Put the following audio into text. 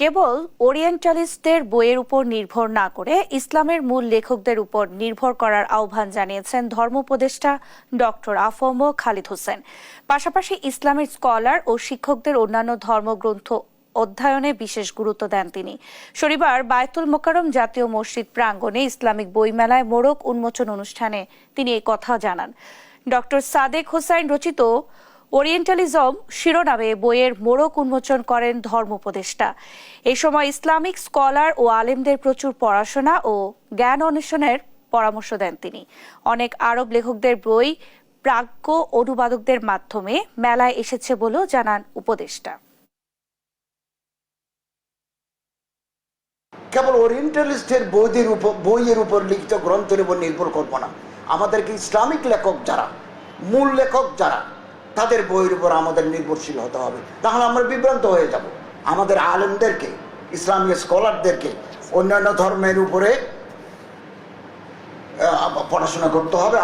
কেবল ওরিয়েন্টালিস্টদের বইয়ের উপর নির্ভর না করে ইসলামের মূল লেখকদের উপর নির্ভর করার আহ্বান জানিয়েছেন ধর্মোপদেষ্টা ডক্টর আফম খালিদ হোসেন। পাশাপাশি ইসলামের স্কলার ও শিক্ষকদের অন্যান্য ধর্মগ্রন্থ অধ্যয়নে বিশেষ গুরুত্ব দেন তিনি। শনিবার বায়তুল মোকারম জাতীয় মসজিদ প্রাঙ্গণে ইসলামিক বইমেলায় মোড়ক উন্মোচন অনুষ্ঠানে তিনি এই কথা জানান। ডক্টর সাদেক হোসাইন রচিত ওরিয়েন্টালিজম শিরোনামে বইয়ের মোড়ক উন্মোচন করেন ধর্ম উপদেষ্টা। এই সময় ইসলামিক স্কলার ও আলেমদের প্রচুর পড়াশোনা ও জ্ঞান অন্বেষণের পরামর্শ দেন তিনি। অনেক আরব লেখকদের বই প্রাজ্ঞ অনুবাদকদের মাধ্যমে মেলায় এসেছে বলেও জানান উপদেষ্টা। কেবল ওরিয়েন্টালিস্টের বইদের উপর বইয়ের উপর লিখিত গ্রন্থের উপর নির্ভর করব না। আমাদেরকে ইসলামিক লেখক যারা, মূল লেখক যারা তাদের বইয়ের উপর আমাদের নির্ভরশীল হতে হবে। তাহলে আমরা বিভ্রান্ত হয়ে যাব। আমাদের আলেমদেরকে ইসলামিক স্কলারদেরকে অন্যান্য ধর্মের উপরে পড়াশোনা করতে হবে।